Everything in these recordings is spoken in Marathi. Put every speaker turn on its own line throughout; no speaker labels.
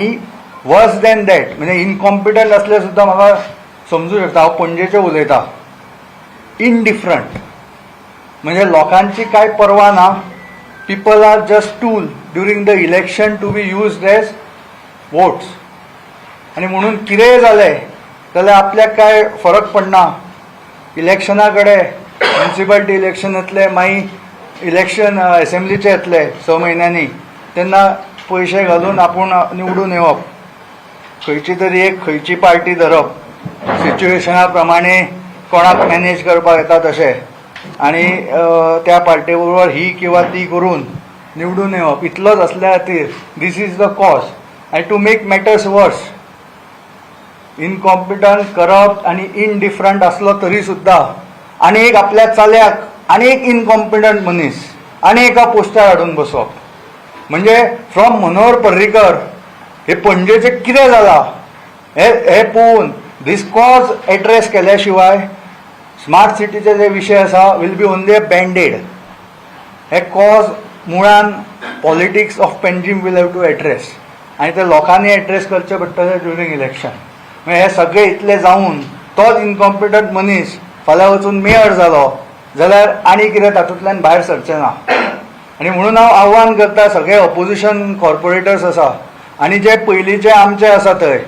वर्स दॅन दॅट म्हणजे इनकॉम्पिटंट असले सुद्धा म्हाका समजू शकता हांव पणजेचे उलयतां इनडिफरंट म्हणजे लोकांची काय पर्वा ना people are just tool during the election to be use as votes आणि म्हणून कितेंय जालें जाल्यार आपल्याक काय फरक पडना इलेक्शना कडेन म्युन्सिपाल्टी इलेक्शन येतले मागीर इलेक्शन असेंब्लीचे येतले स म्हयन्यांनी तेन्ना पयशे घालून आपूण निवडून येवप खंयची तरी एक खंयची पार्टी धरप. सिच्युएशना प्रमाणे कोणाक मॅनेज करपाक येता तशें आनी त्या पार्टी बरोबर ही किंवा ती करून निवडून येवप इतलोच असल्या खातीर दीस इज द कॉज आनी to make matters worse incompetent corrupt आणि इनडिफरंट असलो तरी सुद्धा आणि एक आपल्या चल्याक आणि एक इनकॉम्पिटंट मनीस आणि एका पोस्टार हाडून बसप म्हणजे फ्रॉम मनोहर पर्रीकर हे पणजेचे कितें जालां हे हे पळोवन डिस्कॉज कॉज एड्रेस केल्या शिवाय स्मार्ट सिटीचे जे विशय आसा will be only a bandaid हे cause मुळान politics of Panjim will have to address आनी ते लोकांनी एड्रेस करचे पडटले ड्युरींग इलेक्शन म्हणजे हे सगळे इतले जावन तोच इनकॉम्पिटंट मनीस फाल्यां वचून मेयर जालो जाल्यार आनी कितें तातूंतल्यान भायर सरचें ना आनी म्हणून हांव आव्हान करता सगळे ऑपोजिशन कॉर्पोरेटर्स आसा आनी जे पयलींचे आमचे आसा थंय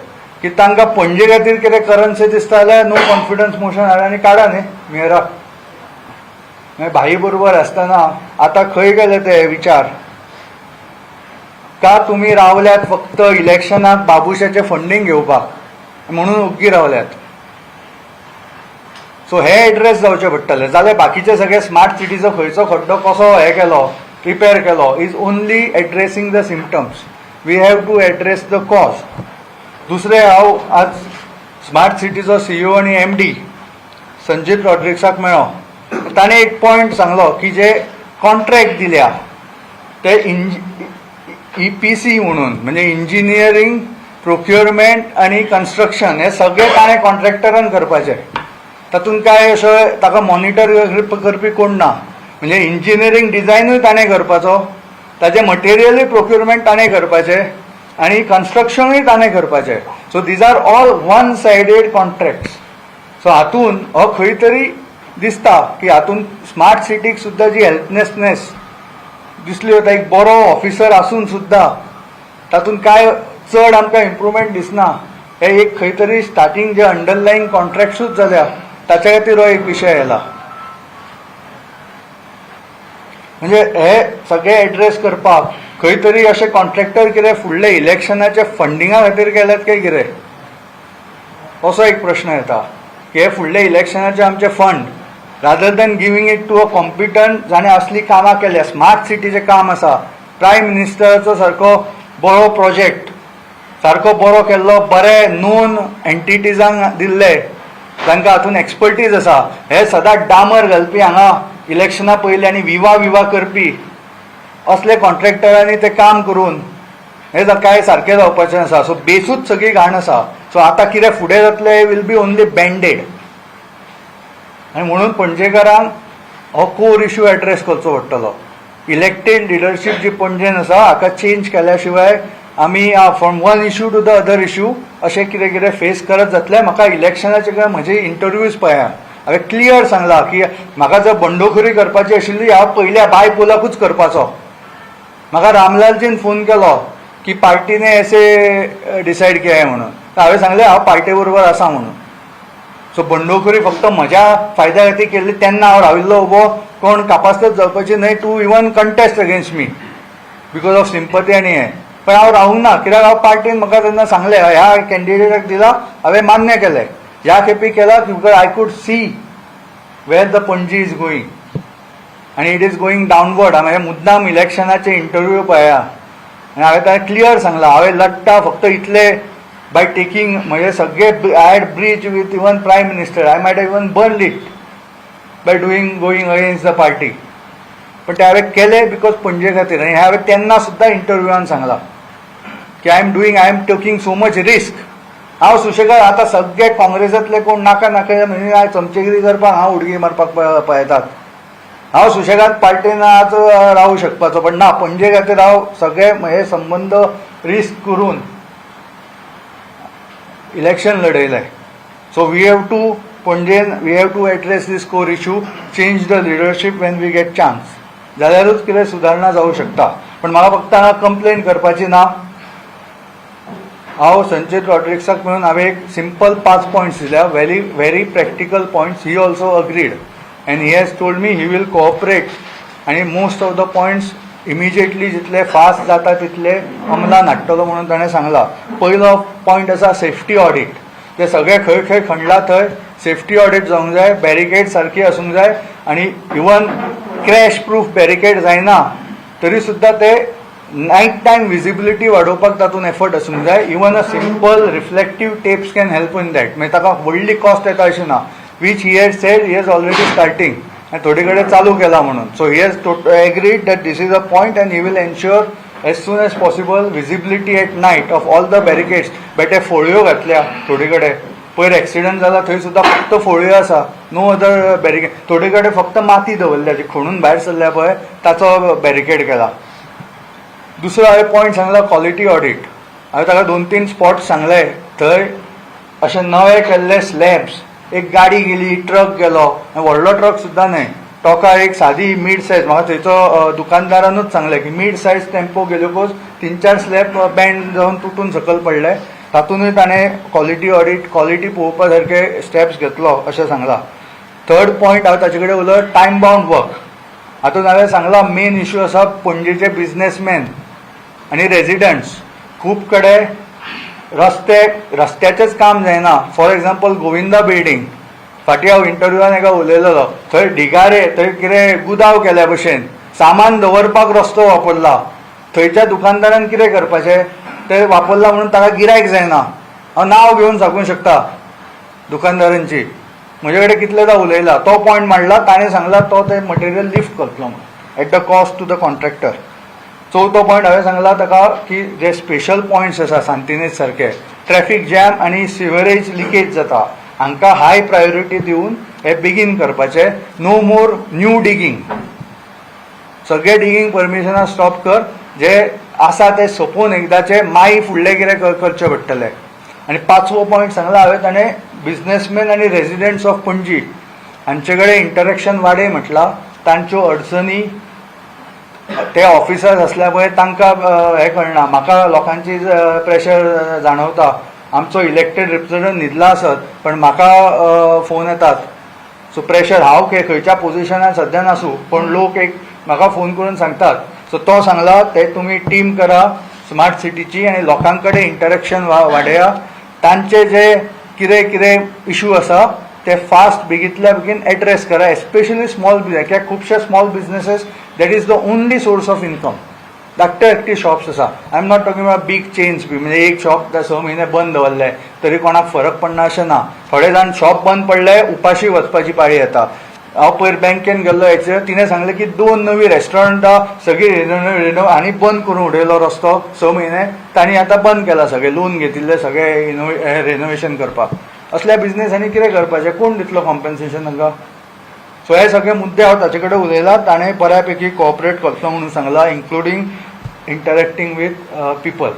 की तांकां पणजे खातीर कितें करन्सी दिसता जाल्यार नो कॉन्फिडन्स मोशन हाडा आनी काडा न्ही मेयराक मागीर भाई बरोबर आसतना आतां खंय गेले ते विचार? का तुमी रावल्यात फक्त इलेक्शनाक बाबुशाचे फंडींग घेवपाक? म्हणून ओग्गी रावल्यात. सो हे एड्रेस जावचे पडटले. जाल्यार बाकीचे सगळे स्मार्ट सिटीचो खंयचो खड्डो कसो हे केलो? रिपेर केलो is only addressing the symptoms we have to address the cause दुसरे हांव आज स्मार्ट सिटीचो सीईओ आणि एम डी संजीत रॉड्रिक्साक मेळ्ळो ताणें एक पॉयंट सांगलो की जे कॉन्ट्रॅक्ट दिल्या ते इंज ई पी सी म्हणून म्हणजे इंजिनियरींग प्रोक्युरमेंट आणि कन्स्ट्रक्शन हे सगळे ताणें कॉन्ट्रॅक्टरान करपाचे. तातूंत काय अशें ताका मॉनिटर करपी कोण ना? म्हणजे इंजिनियरींग डिझायनूय ताणें करपाचो ताजे मटेरियलूय प्रोक्युरमेंट ताणें करपाचें आनी कन्स्ट्रक्शनूय ताणें करपाचें. So these are all one sided contracts so हातून हो खंय तरी दिसता की हातून स्मार्ट सिटीक सुद्दां जी हेल्पनेसनेस दिसली वता एक बरो ऑफिसर आसून सुद्दां तातूंत कांय चड आमकां इम्प्रुवमेंट दिसना हे एक खंय तरी स्टार्टींग जे अंडरलायन कॉन्ट्रॅक्ट्सूच जाल्या ताच्या खातीर हो एक विशय आयला. म्हणजे हे सगळे एड्रेस करपाक. खंय तरी असे कॉन्ट्रॅक्टर कितें फुडले इलेक्शनाचे फंडिंगा खातीर केल्यात काय कितें? असो एक प्रश्न येता. की हे फुडले इलेक्शनाचे आमचे fund rather than giving it to a competent जाणें असली कामां केल्या स्मार्ट सिटीचें काम आसा प्रायम मिनिस्टराचो सारको बरो प्रोजेक्ट सारको बरो केल्लो बरे नोन एन्टिटीजांक दिल्ले तांकां हातूंत एक्सपर्टीज आसा हे सदां डामर घालपी हांगा इलेक्शना पयलीं आनी विवा विवा करपी. असले कॉन्ट्रॅक्टरांनी तें काम करून हे जर काय सारकें जावपाचें आसा सो बेसूच सगळी घाण आसा सो आतां कितें फुडें जातलें वील बी ओन्ली बँडेड आनी म्हणून पणजेकारांक हो कोर इश्यू एड्रेस करचो पडटलो. इलेक्टेड लिडरशीप जी पणजेन आसा हाका चेंज केल्या शिवाय आमी from one issue to the other issue अशें कितें कितें फेस करत जातलें. म्हाका इलेक्शनाचे काय म्हजे इंटरव्यूज पळया हांवें क्लियर सांगलां की म्हाका जर बंडखोरी करपाची आशिल्ली हांव पयल्या बाय पोलाकूच करपाचो. म्हाका रामलालजीन फोन केलो की पार्टीने असे डिसायड केले म्हणून. हांवें सांगलें हांव पार्टी बरोबर आसा म्हणून. सो बंडखोरी फक्त म्हज्या फायद्या खातीर केल्ली तेन्ना हांव राविल्लो उबो कोण कापासलेच जावपाची न्हय to even contest against me because of sympathy आनी हें. पण हांव रावूंक ना कित्याक हांव पार्टीन म्हाका तेन्ना सांगलें ह्या कॅन्डिडेटाक दिला हांवें मान्य केलें या खेपी केला की because I could see where the Panaji is going आनी इट इज गोईंग डावनवर्ड हांवें मुद्दाम इलेक्शनाचे इंटरव्यू पळया आनी हांवें ताणें क्लियर सांगलां. हांवें लट्टा फक्त इतले बाय टेकिंग म्हणजे सगळे I had breach with even prime minister I might even burn it by doing going against the party पण ते हांवें केले बिकॉज पणजे खातीर. आनी हांवें तेन्ना सुद्दां इंटरव्यूआन सांगलां. की I am doing I am taking so much risk हांव सुशेगाद आतां सगळे काँग्रेसांतले कोण नाका नाका म्हणजे हांव चमचेगिरी करपाक हांव उडकी मारपाक पळ- पळयतात हांव सुशेगाद पार्टीन आज रावू शकपाचो पण ना पणजे खातीर हांव सगळे हे संबंद रिस्क करून इलेक्शन लढयले so we have to पणजेन we have to address this core issue change the leadership when we get chance जाल्यारूच कितें सुदारणा जावं शकता. पण म्हाका फक्त हांगा कंप्लेन करपाची ना हांव संजय रॉड्रिक्साक मेळून हांवें एक सिंपल पांच पॉयंट्स दिल्या. Very very practical points he also agreed and he has told me he will cooperate आनी most of the points immediately जितले फास्ट जाता तितले अंमलान हाडटलो म्हणून ताणें सांगला. पयलो पॉयंट आसा सेफ्टी ऑडीट ते सगळे खंय खंय खणला थंय सेफ्टी ऑडीट जावंक जाय बॅरिकेड सारकी आसूंक जाय. आनी इवन क्रॅश प्रूफ बॅरिकेड जायना तरी सुद्दां ते नायट टायम विजिबिलिटी वाडोवपाक तातूंत एफर्ट आसूंक जाय. Even a simple reflective tapes can help in that मागीर ताका व्हडली कॉस्ट येता अशी ना. Which he has said he has already starting आनी थोडे कडेन चालू केला म्हणून. So he has agreed that this is a point and he will ensure as soon as possible visibility at night of all the barricades बेटे फोळयो घातल्या थोडे कडेन पयर एक्सिडंट जाला थंय सुद्दां फक्त फोळ्यो आसा नो अदर बॅरिकेड थोडे कडेन फक्त माती दवरल्या जी खणून भायर सरल्या पळय ताचो बॅरिकेड केला. दुसरो हांवें पॉयंट सांगला क्वॉलिटी ऑडीट हांवें ताका दोन तीन स्पॉट्स सांगले थंय अशे नवे केल्ले स्लॅब्स एक गाडी गेली ट्रक गेलो आनी व्हडलो ट्रक सुद्दां न्हय टोका एक सादी मिड सायज म्हाका थंयचो दुकानदारानूच सांगलें की मिड सायज टेम्पो गेल्योकूच तीन चार स्लॅब बँड जावन तुटून सकयल पडले तातूंतूय ताणें क्वॉलिटी ऑडीट क्वॉलिटी पळोवपा सारके स्टेप्स घेतलो अशें सांगलां. थर्ड पॉयंट हांव ताचे कडेन उलयलो टायम बाउंड वर्क हातूंत हांवें सांगलां मेन इश्यू आसा पणजेचे बिझनेसमॅन आनी रेजिडंट्स खूब कडेन रस्ते रस्त्याचेंच काम जायना. फॉर एग्जाम्पल गोविंदा बिल्डींग फाटीं हांव इंटरव्यूवान एका उलयलेलो थंय ढिगारे थंय कितें गुदाव केल्या भशेन सामान दवरपाक रस्तो वापरला. थंयच्या दुकानदारान कितें करपाचें? तें वापरला म्हणून ताका गिरायक जायना. हांव नांव घेवन सांगूंक शकता दुकानदारांची. म्हजे कडेन कितलेदा उलयला. तो पॉयंट मांडला ताणें सांगला तो ते मटेरियल लिफ्ट करतलो म्हणून at the cost to the contractor चवथो पॉयंट हांवें सांगला ताका की जे स्पेशल पॉयंट्स आसा सांतिनेज सारके ट्रॅफिक जॅम आनी सिवरेज लिकेज जाता. हांकां हाय प्रायोरिटी दिवन हे बेगीन करपाचे. नो मोर न्यू डिगींग सगळे डिगींग परमिशनां स्टॉप कर. जे आसा ते सोंपोवन एकदाचे मागीर फुडलें कितें कर- करचें पडटलें. आनी पांचवो पॉयंट सांगला हांवें ताणें बिझनेसमॅन आनी रेजिडेंट्स ऑफ पणजी हांचे कडेन इंटरेक्शन वाडय म्हटलां. तांच्यो अडचणी ते ऑफिसर्स असल्या पळय तांकां हें कळना. म्हाका लोकांची प्रेशर जाणवता. आमचो इलेक्टेड रिप्रेझेंटंट न्हिदला आसत पण म्हाका फोन येतात. सो प्रेशर हांव खंय खंयच्या पोझिशनार सध्या नासूं पण लोक एक म्हाका फोन करून सांगतात. सो तो सांगला ते तुमी टीम करा स्मार्ट सिटीची आनी लोकां कडेन इंटरेक्शन वाडया तांचे जे कितें कितें इशू आसा ते फास्ट बेगींतल्या बेगीन एड्रेस करा एस्पेशली स्मॉल बिझनेस कित्याक खुबशे small businesses that is the only source of income धाकटे धाकटी शॉप्स आसा I am not talking about big chains बी म्हणजे एक शॉप स म्हयने बंद दवरले तरी कोणाक फरक पडना अशें ना. थोडे जाण शॉप बंद पडले उपाशी वचपाची पाळी येता. हांव पयर बँकेन गेल्लो हेचेर तिणें सांगलें की दोन नवी रेस्टॉरंटां सगळीं रिनोव रिनो आनी बंद करून उडयलो रस्तो. स म्हयने तांणी आतां बंद केला. सगळे लोन घेतिल्ले सगळे इनोवे रेनोवेशन करपाक असल्या बिझनेसांनी कितें करपाचें कोण दितलो कॉम्पेन्सेशन तांकां सो हे सगळे मुद्दे हांव ताचे कडेन उलयला ताणें बऱ्यापैकी कोऑपरेट करतलो म्हणून सांगला including interacting with people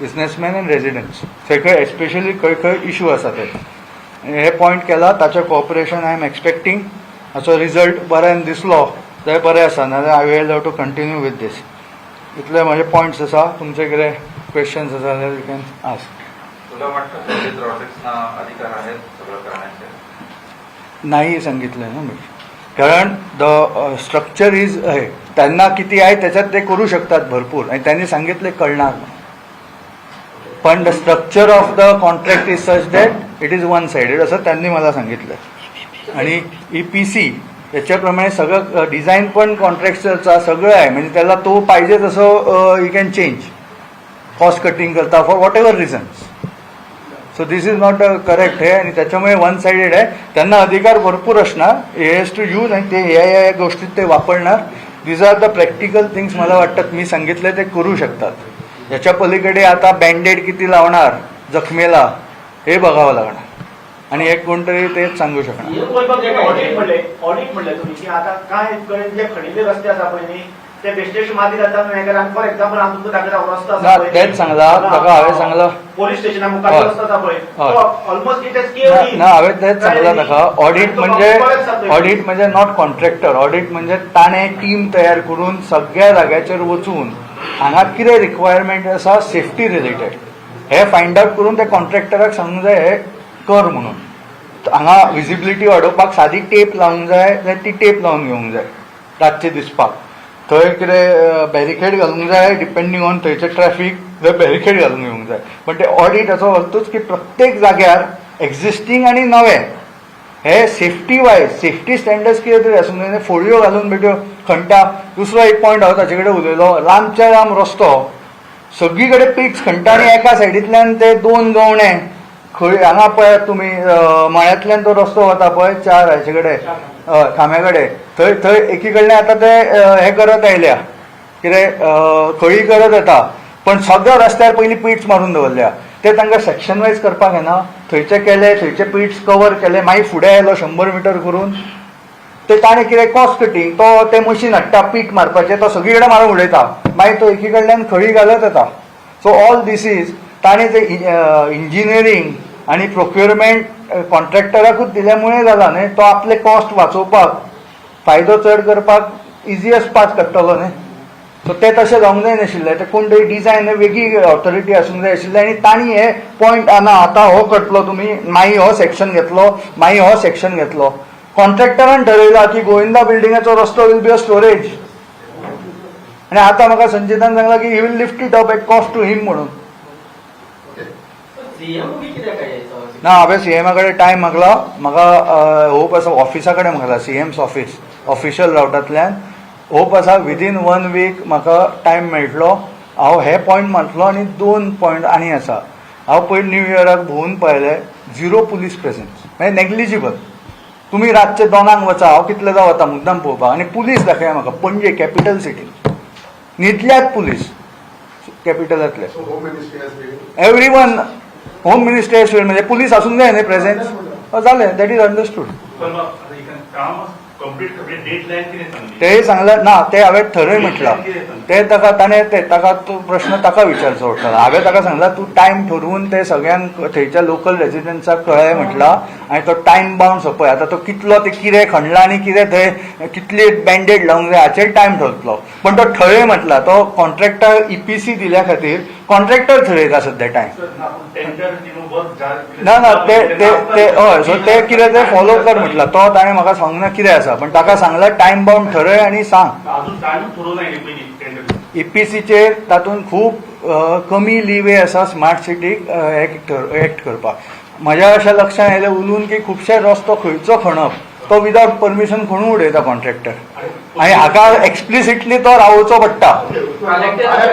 businessman and residents थंय खंय एस्पेशली खंय खंय इशू आसा ते. हे पॉयंट केला ताचें कॉपरेशन आय एम एक्सपेक्टींग हाचो रिजल्ट बऱ्यान दिसलो जाल्यार बरें आसा नाजाल्यार I will have to continue with this इतले म्हजे पॉयंट्स आसा तुमचे कितें क्वेश्चन्स आसा जाल्यार यू कॅन आस्क नाही सांगितलं ना मी. कारण द स्ट्रक्चर इज आहे त्यांना किती आहे त्याच्यात ते करू शकतात भरपूर. आणि त्यांनी सांगितले कळणार पण the structure of the contract is such that it is one sided असं त्यांनी मला सांगितलं. आणि ई पी सी याच्याप्रमाणे सगळं डिझाईन पण कॉन्ट्रॅक्टरचा सगळं आहे. म्हणजे त्याला तो पाहिजे तसं you can change cost cutting करता for whatever reasons so this is not correct हे आणि त्याच्यामुळे वन साइडेड आहे. त्यांना अधिकार भरपूर असणार. हे हॅज टू यूज आणि ते या या गोष्टीत ते वापरणार. These are the practical things मला वाटतात. मी सांगितलं ते करू शकतात. याच्या पलीकडे आता बँडेड किती लावणार? जखमेला. हे बघावं लागणार. आणि एक कोणतरी तेच सांगू शकणार.
ते.
तेच सांगला, ताका हांवें सांगला.
पोलीस स्टेशना मुखार
ना- हांवें तेच सांगला ताका ऑडिट म्हणजे ऑडिट म्हणजे नॉट कॉन्ट्रॅक्टर ऑडिट म्हणजे ताणें टीम तयार करून सगळ्या जाग्याचेर वचून हांगा कितें रिक्वायरमेंट आसा सेफ्टी रिलेटेड हे फायंड आउट करून त्या कॉन्ट्रॅक्टराक सांगूंक जाय हे कर म्हणून. हांगा विजिबिलिटी वाडोवपाक सादी टेप लावंक जाय जाल्यार ती टेप लावन घेवंक जाय रातचे दिसपाक. थंय कितें बॅरिकेड घालूंक जाय डिपेंडींग ऑन थंयचें ट्रॅफीक थंय बॅरिकेड घालून येवंक जाय. पण ते ऑडिट असो अर्थूच की प्रत्येक जाग्यार एक्झिस्टींग आनी नवें हे सेफ्टी वायज सेफ्टी स्टँडर्ड्स कितें तरी आसूंक जाय फोडयो घालून बेट्यो खंटा दुसरो एक पॉयंट हांव ताचे कडेन उलयलो लांबच्या लांब रस्तो. सगळी कडेन पिक्स खंटा आनी एका सायडींतल्यान ते दोन गवणे खंय हांगा पळयात तुमी मळ्यांतल्यान तो रस्तो वता पळय चार हाचे कडेन हय खांब्या कडेन थंय थंय एकी कडल्यान आतां ते हें हे करत आयल्या कितें खळी करत येता पण सगळ्या रस्त्यार पयलीं पिट्स मारून दवरल्या. ते तांकां सेक्शन वायज करपाक येना थंयचे केले थंयचे पिट्स कवर केले. मागीर फुडें आयलो शंबर मिटर करून. ते ताणें कितें कॉस्ट कटींग तो ते मशीन हाडटा पीट मारपाचें तो सगळी कडेन मारून उडयता. मागीर तो एकी कडल्यान खळी घालत येता सो ऑल दीस इज ताणें ते इंजिनियरींग आनी प्रोक्युरमेंट कॉन्ट्रॅक्टराकूच दिल्यामुळे जाला न्ही तो आपले कॉस्ट वाचोवपाक फायदो चड करपाक इजियस्ट पाथ काडटलो न्ही. सो ते तशें जावंक जाय नाशिल्लें. ते कोण तरी डिझायन वेगळी ऑथॉरिटी आसूंक जाय आशिल्ली आनी तांणी हे पॉयंट आना आतां हो करतलो तुमी मागीर हो सेक्शन घेतलो मागीर हो सेक्शन घेतलो. कॉन्ट्रॅक्टरान ठरयला की गोविंदा बिल्डिंगाचो रस्तो वील बी अ स्टोरेज आनी आतां म्हाका संजितान सांगला की he will lift it up at cost to him म्हणून. ना हांवें सीएमा कडेन टायम मागला म्हाका होप आसा ऑफिसा कडेन मागला सीएम्स ऑफिस ऑफिशियल रावटांतल्यान होप आसा विदीन वन वीक म्हाका टायम मेळटलो. हांव हे पॉयंट मारतलो आनी दोन पॉयंट आनी आसा हांव पयलीं न्यू इयराक भोवून पळयलें झिरो पुलीस प्रेझेन्स म्हणजे नेग्लिजिबल तुमी रातचे दोनांक वचा हांव कितले जां वता मुद्दाम पळोवपाक आनी पुलीस दाखया म्हाका पणजे कॅपिटल सिटीन न्हिदल्यात पुलीस कॅपिटलांतले. एव्हरी वन होम मिनिस्टर म्हणजे पुलीस असूंक जाय न्ही प्रेझेंट जालें दॅट इज अंडरस्टूड
किती
सांगली ना ते हांवें थरय म्हटलं. ते ताका ताणें ते ताका तो प्रश्न ताका विचारचो पडटलो हांवें ताका सांगला तूं टायम ठरवून ते सगळ्यांक थंयच्या लोकल रेजिडेंट्साक कळय म्हटला आनी तो टायम बाउंड सोपय आतां तो कितलो ते कितें खणला आनी कितें थंय कितली बँडेड लावंक जाय हाचेर टायम ठरतलो पण तो ठरय म्हटला तो कॉन्ट्रॅक्टर ईपीसी दिल्या खातीर कॉन्ट्रॅक्टर थरयता सध्या टायम
टेंडर वर्क
ना ना ते ते ते हय सो ते कितें ते फॉलो कर म्हटला. तो ताणें म्हाका सांगूंक ना कितें आसा पण ताका सांगला टायम बाउंड ठरय आनी सांग.
टायम
ईपीसीचेर तातूंत खूब कमी लिवे आसा स्मार्ट सिटीक एक्ट करपाक म्हज्या अशें लक्षांत आयलें उलून की खुबशे रस्तो खंयचो खणप. तो विदावट परमिशन खणून उडयता कॉन्ट्रॅक्टर आनी हाका एक्सप्लिसिटली तो रावोवचो पडटा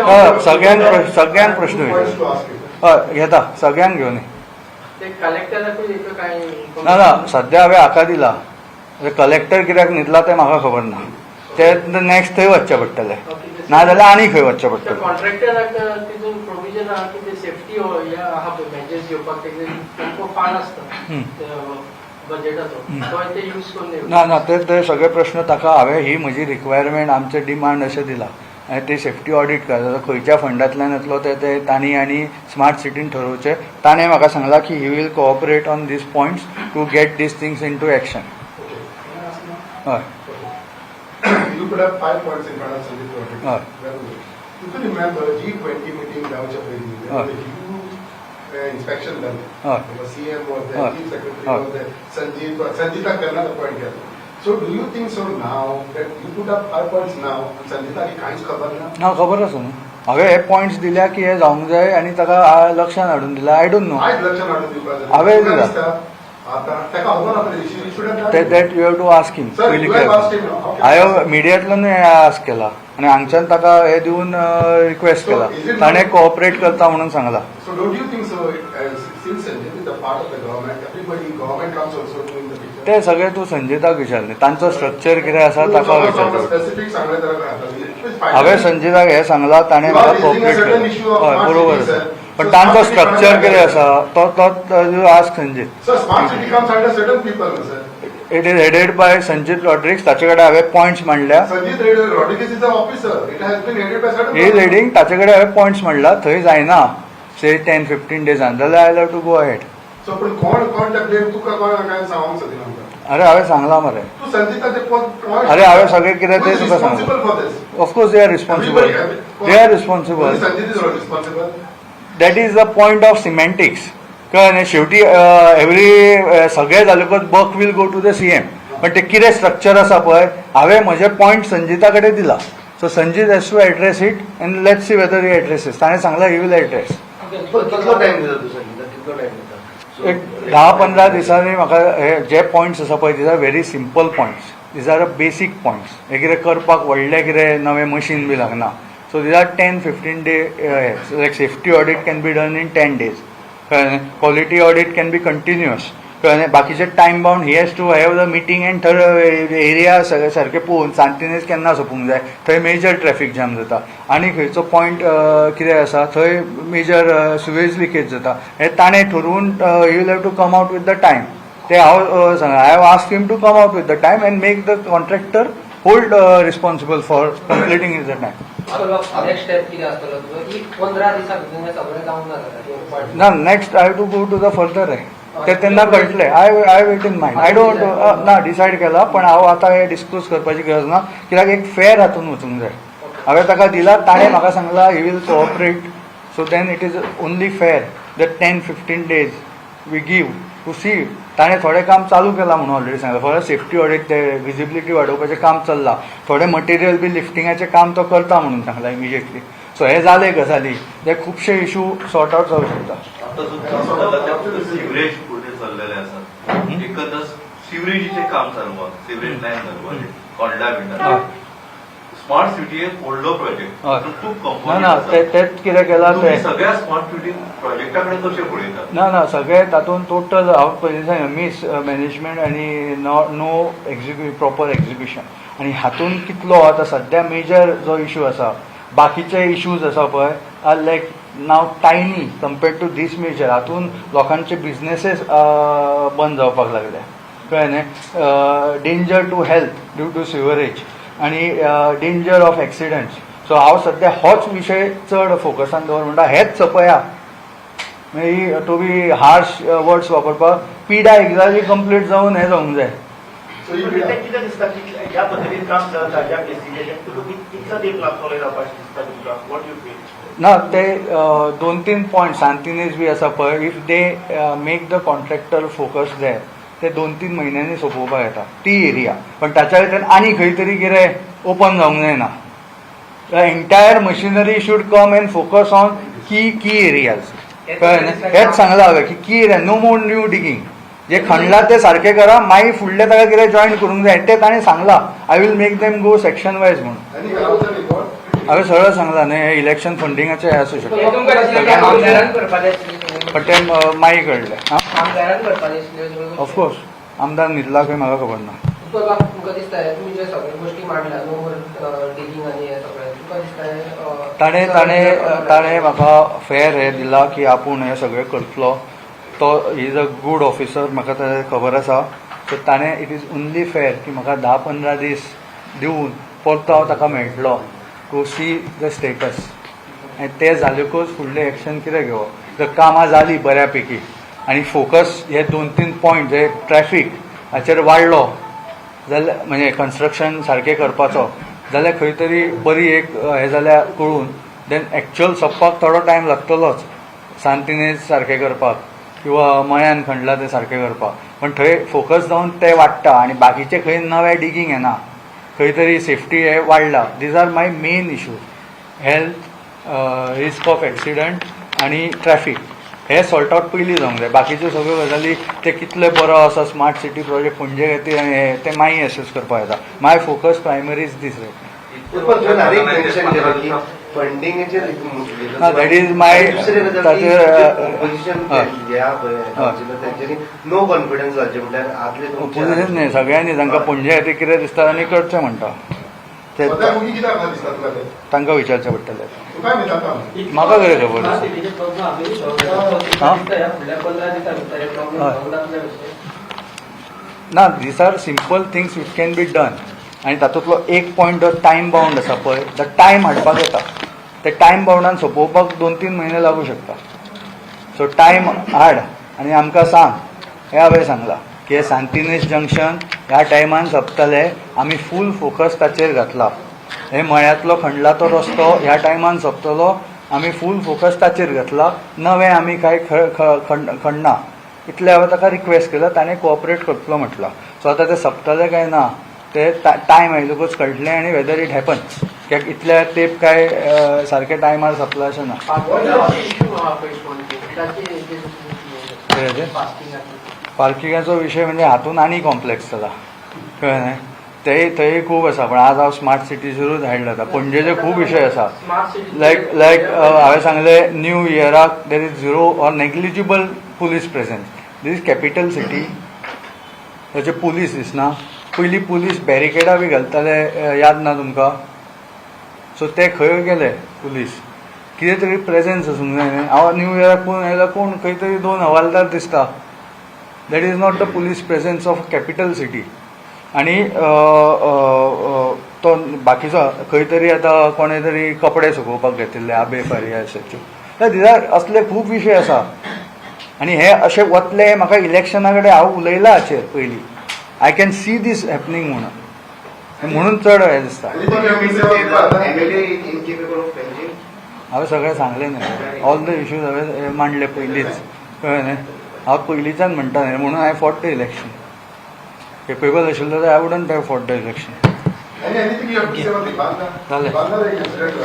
हय सगळ्यांक सगळ्यांक प्रश्न. हय घेता सगळ्यांक घेवन ना ना सध्या हांवें हाका दिला कलेक्टर कित्याक न्हिदला तें म्हाका खबर ना ते नॅक्स्ट थंय वचचें पडटलें. नाजाल्यार आनी खंय वचचें पडटलें. ना ना ते ते सगळे प्रश्न ताका हांवें. ही म्हजी रिक्वायरमेंट आमचे डिमांड अशें दिला. आनी ते सेफ्टी ऑडिट करता खंयच्या फंडांतल्यान येतलो ते ते तांणी आनी स्मार्ट सिटीन ठरोवचे. ताणें म्हाका सांगला की he will cooperate on this points to get this things into action हय.
You inspection done.
Ah.
The CM was there,
Ah.
Chief Secretary
Ah.
was there, Sanjeev, Sanjita Karna the point here. So do you think so now that you put up five points now and Sanjita की काहीच खबर ना?
ना खबर आसा न्हू हांवें हे पॉयंट्स दिल्या की हे जावंक जाय आनी ताका आ- लक्षांत हाडून दिला आय डोंट नो
काहीच लक्ष नाडून दिवपाक
हांवें
तुका
दिला.
दिसता? आता ताका खबर ना done
ते
it.
That you have to ask him
Sir,
पयलीं
you have asked him now. Okay.
हांवें मिडियांतल्यान आस्क केला आनी हांगच्यान ताका हे दिवन रिक्वेस्ट केला ताणें कोऑपरेट करता म्हणून सांगला
uh?
ते सगळे तूं संजिताक विचार न्ही तांचो स्ट्रक्चर कितें आसा ताका
जाल्यार
हांवें संजिताक हे सांगला ताणें म्हाका कोऑपरेट केला हय बरोबर आसा पण तांचो स्ट्रक्चर कितें आसा तो तो ask Sanjit it is headed by Sanjit Rodrigues ताचे कडेन हांवें पॉयंट्स मांडल्या
by certain.
ही रिडींग ताचे कडेन हांवें पॉयंट्स मांडला थंय जायना से टेन फिफ्टीन डेजान जाल्यार I have to go head
So, पण कोण कोण त्या blame तुका? कोण काय सांगूंक सोदिना आमकां?
अरे हांवें सांगला मरे.
तू
अरे हांवें सगळें कितें तें तुका सांगला
this?
Of course they are responsible they are responsible. That is the point of semantics कळ्ळें न्ही शेवटी एवरी सगळें जातकच buck will go to the C M पण ते कितें स्ट्रक्चर आसा पळय हांवें म्हजे पॉयंट संजिता कडेन दिला. So Sanjit has to address it and let's see whether he addresses ताणें सांगला ही वील एड्रेस एक धा पंदरा दिसांनी म्हाका हे जे पॉयंट्स आसा पळय these are very simple points these are a basic points हे कितें करपाक व्हडलें कितें नवें मशीन बी लागना. So these are ten fifteen day like safety audit can be done in ten days कळ्ळें quality audit can be continuous कळ्ळें बाकीचे time bound he has to have the meeting and their area सगळे सारके पळोवन सांतिनेज केन्ना सोंपूंक जाय. थंय मेजर ट्रॅफिक जाम जाता आनी खंयचो पॉयंट कितें आसा थंय मेजर सुवेज लिकेज जाता. हे ताणें ठरवून you have to come out with the time ते हांव सांगा I have ask him to come out with the time and make the contractor hold responsible for completing is the time
next step कितें आसतलो तुजो पंदरा दिसां भितर सगळें जावंक ना जाता
ना next I to go to the further ते तेन्ना कळटले I I wait in mind I don't ना डिसायड केला पण हांव आतां हे डिस्कस करपाची गरज ना कित्याक एक फेर हातून वचूंक जाय. हांवें ताका दिला ताणें म्हाका सांगला he will cooperate so then it is only for the ten fifteen days we give to see ताणें थोडें काम चालू केलां म्हणून ऑलरेडी सांगला फॉर सेफ्टी ऑडीट ते विजिबिलिटी वाडोवपाचें काम चल्लां. थोडें मटेरियल बी लिफ्टिंगाचें काम तो करता म्हणून सांगला इमिजिएटली सो हे जाले गजाली ते खुबशे इशू सॉर्ट आउट जावं शकता
सिवरेजीचे काम चालू सिवरेज लाईन चालू स्मार्ट सिटी हे व्हडलो प्रोजेक्ट. खूप कंपनी
तेच कितें केलां ते.
सगळ्या स्मार्ट सिटी पळयतात
ना ना सगळे तातूंत टोटल हांव पयलीं सांगलें मिस मॅनेजमेंट आनी नो नो एक्झिक्यू प्रॉपर एक्झिक्युशन आनी हातूंत कितलो आतां सद्या मेजर जो इशू आसा बाकीचे इश्यूज आसा पळय are like now tiny compared to this major हातूंत लोकांचे बिझनेसीस बंद जावपाक लागले. कळ्ळें न्ही? Danger to health due to sewerage आनी डेंजर ऑफ एक्सिडंट्स सो हांव सद्या होच विशय चड फोकसान दवर म्हणटा हेच चपया. मागीर टू बी हार्श वर्ड्स वापरपाक पिडा एक्झॅक्टली कंप्लीट जावन हें जावंक जाय. ना ते दोन तीन पॉयंट सांतिनेज बी आसा पळय if they make the contractor focus there ते दोन तीन म्हयन्यांनी सोंपोवपाक येता ती एरिया पण ताच्या भितर आनी खंय तरी कितें ओपन जावंक जायना entire machinery should come and focus on key key areas कळ्ळें न्ही? हेच सांगला हांवें key key area no more new digging जे खणला ते सारखे करा. मागीर फुडले ताका कितें जॉईन करूंक जाय ते ताणें सांगला. I will make them go section wise म्हणून? हांवें सरळ सांगला. न्ही हे इलेक्शन फंडिंगाचे हे आसूं शकता. पण ते
आमदारान करपाचें आसलें
ऑफकोर्स आमदार न्हिदला खंय म्हाका खबर ना
तुका तुमकां दिसता तुमी जे सगळे गोष्टी मांडल्या नो डिलिंग आनी हे सगळें तुका दिसता
ताणें ताणें ताणें म्हाका फेर हे दिला की आपूण हे सगळें करतलो. तो इज अ गूड ऑफिसर म्हाका ताणें खबर आसा. सो ताणें इट इज ओन्ली फेर की म्हाका धा पंदरा दीस दिवन परतो हांव ताका मेळटलो. टू सी द स्टेटस आनी ते जालेकूच फुडलें एक्शन कितें घेवप? जर कामां जालीं बऱ्यापैकी. आनी फोकस हे दोन तीन पॉयंट जे ट्रॅफीक हाचेर वाडलो जाल्यार म्हणजे कन्स्ट्रक्शन सारकें करपाचो. जाल्यार खंय तरी बरी एक हें जाल्यार कळून. देन एक्च्युअल सोंपपाक थोडो टायम लागतलोच. सांतिनेज सारकें करपाक. किंवा मयान खणला तें सारकें करपाक. पण थंय फोकस जावन तें वाडटा आनी बाकीचे खंय नवें डिगींग येना. खंय तरी सेफ्टी हे वाडला these are my main issue health risk of accident आनी ट्रॅफीक हे सॉर्ट आउट पयलीं जावंक जाय बाकीच्यो सगळ्यो गजाली ते कितले बरो आसा स्मार्ट सिटी प्रोजेक्ट पणजे खातीर हे ते मागीर एसेस करपाक येता. My focus primary is this
केलं की फंडिंगेचेर
ना,
कॉन्फिडन्स
न्ही सगळ्यांनी तांकां पणजे खातीर कितें दिसता आनी करचें म्हणटा ते
तुका
विचारचें पडटलें
तूं काय म्हणटा आतां?
म्हाका कितें खबर ना this are simple things which can be done आनी तातूंतलो एक पॉयंट टायम बाउंड आसा पळय तो टायम हाडपाक येता. ते टायम बाउंडान सोंपोवपाक दोन तीन म्हयने लागू शकता. सो टायम हाड. आनी आमकां सांग. हें हांवें सांगलां. की हे सांतिनेज जंक्शन ह्या टायमान सोंपतले आमी फूल फोकस ताचेर घातला. हे मळ्यांतलो खंडलाचो रस्तो ह्या टायमान सोंपतलो आमी फूल फोकस ताचेर घातला. नवे आमी कांय खणना इतले हांवें ताका रिक्वेस्ट केला ताणें कोऑपरेट करतलो म्हटलां. सो आतां ते सोंपतले काय ना ते टायम आयतकूच कळटलें आनी वेदर इट हॅपन्स कित्याक इतल्या तेप काय सारके टायमार सोंपला अशें ना.
पार्किंगाचो
विशय म्हणजे हातून आनी कॉम्प्लेक्स जाता कळ्ळें न्ही? तेय थंय खूब आसा पण आज हांव स्मार्ट सिटीजरूच हाडला आतां पणजेचे खूब विशय आसा लायक लायक हांवें सांगलें new इयराक there is zero or negligible police presence this capital city ताचे पुलीस दिसना पयलीं पुलीस बॅरिकेडा बी घालताले याद ना तुमकां? सो ते खंय गेले पुलीस कितें तरी प्रेझेन्स आसूंक जाय न्ही हांव न्यू इयराक पळोवन आयला कोण? खंय तरी दोन हवालदार दिसता. That is not the police presence of capital city आनी तो बाकीचो खंय तरी आतां कोणें तरी कपडे सुकोवपाक घेतिल्ले आबे फारिया अशेच्यो दिजार असले खूब विशय आसा आनी हे अशे वतले म्हाका इलेक्शना कडेन हांव उलयलां हाचेर पयलीं. I can see this happening म्हणून. म्हणून चड हें दिसता. हांवें सगळें सांगलें न्ही ऑल द इश्यूज हांवें मांडले पयलींच कळ्ळें न्ही? हांव पयलींच्यान म्हणटा न्ही म्हणून हांवें फॉट द इलेक्शन केपेबल आशिल्लो जाल्यार I wouldn't have fought the election
considered.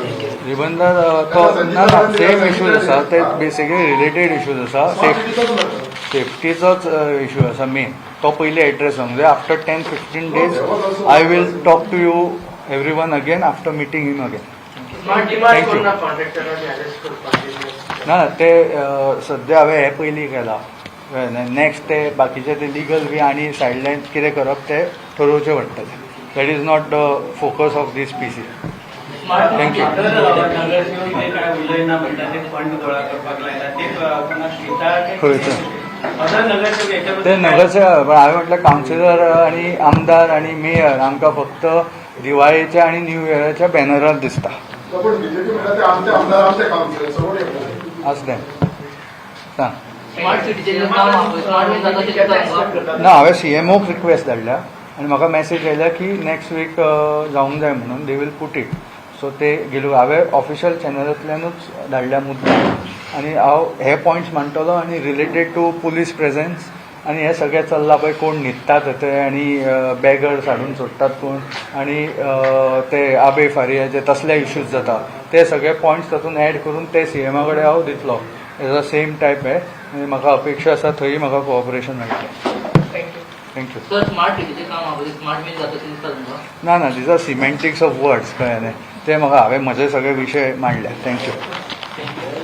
निबंधन तो ना ना सेम इश्यूज आसा ते बेसिकली रिलेटेड इश्यूज आसा सेफ सेफ्टीचोच इश्यू आसा मेन तो पयलीं एड्रेस जाय after ten fifteen days I will talk to you everyone again after meeting in again.
करून ना
ना ते अ, सद्या हांवें हें पयलीं केलां. नेक्स्ट ते बाकीचे ते लिगल बी आनी सायडलायन कितें करप ते ठरोवचें पडटलें. That is not the focus of this PC Thank you.
नगरसेवक जे काय उलयना म्हणटा ते नगरसेवक
हांवें म्हटलं कावन्सिलर आणि आमदार आणि मेयर आमकां फक्त दिवाळीच्या आणि न्यू इयराच्या बॅनरार दिसता? असलें सांग. ना हांवें सी एम ओक रिक्वेस्ट धाडल्या आनी म्हाका मॅसेज आयल्या की नेक्स्ट वीक जावंक जाय म्हणून. They will put it so ते गेलो. हांवें ऑफिशियल चॅनलांतल्यानूच धाडल्या मुद्दम आनी हांव हे पॉयंट्स मांडटलो आनी रिलेटेड टू पुलीस प्रेझेन्स आनी हे सगळें चल्लां पळय कोण न्हिदतात ते आनी बॅगर्स हाडून सोडटात कोण? आनी ते आबे फारियाचे तसले इश्यूज जाता ते सगळे पॉयंट्स तातूंत ऍड करून ते सी एमा कडेन हांव दितलो. एज अ सेम टायप हे आनी म्हाका अपेक्षा आसा थंय म्हाका कोऑपरेशन मेळटलें थँक्यू
सर स्मार्ट सिटीचे काम स्मार्ट मिल जाता ते दिसता तुमकां
ना ना these are semantics of words कळ्ळें न्ही ते. म्हाका हांवें म्हजे सगळे विशय मांडले. थँक्यू